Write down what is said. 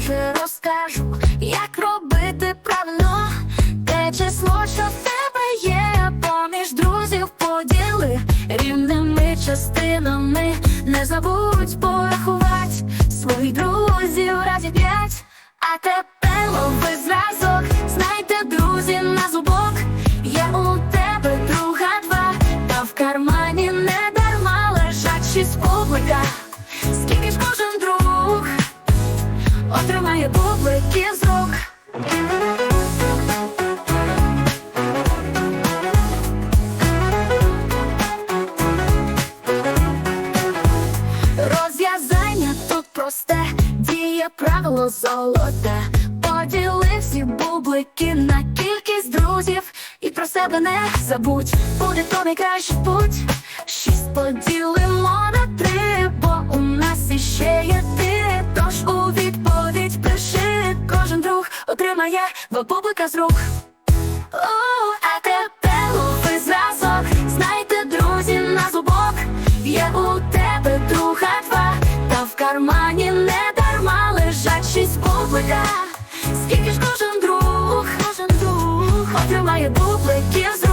дуже розкажу, як робити правильно те число, що в тебе є, поміж друзів поділи рівними частинами. Не забудь порахувати своїх друзів разів п'ять, а тепер лови зразок, знайте друзі на зубок. Я у тебе друга два, та в кармані не дарма лежать шість публика. Отримає бублики з рук. Розв'язання тут просте, діє правило золоте. Поділи всі бублики на кількість друзів і про себе не забудь, буде то найкращий путь. Шість поділимо моя, бо з рук. О, а тепер лови зразок, знайте, друзі, на зубок. Є у тебе друга два, та в кармані не дарма лежать шість публика. Скільки ж кожен друг, кожен друг отримає бубликів з рук.